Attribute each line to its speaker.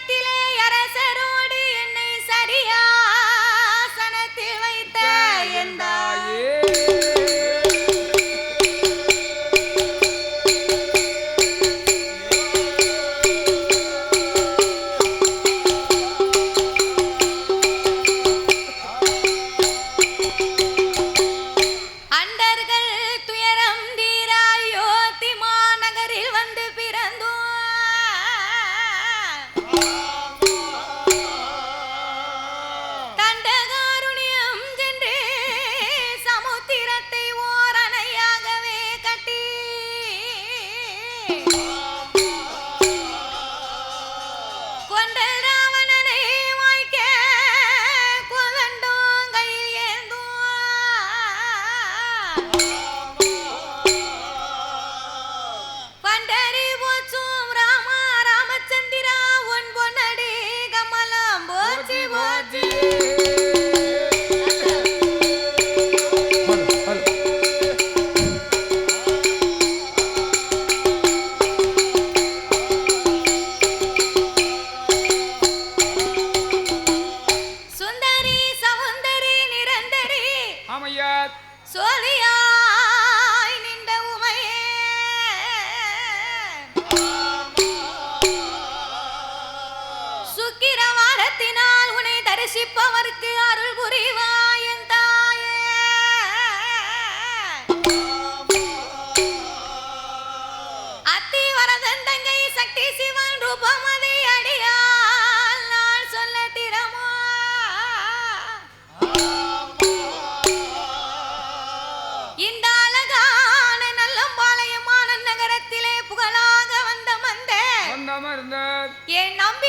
Speaker 1: அரியாசனத்திலே என் நம்பி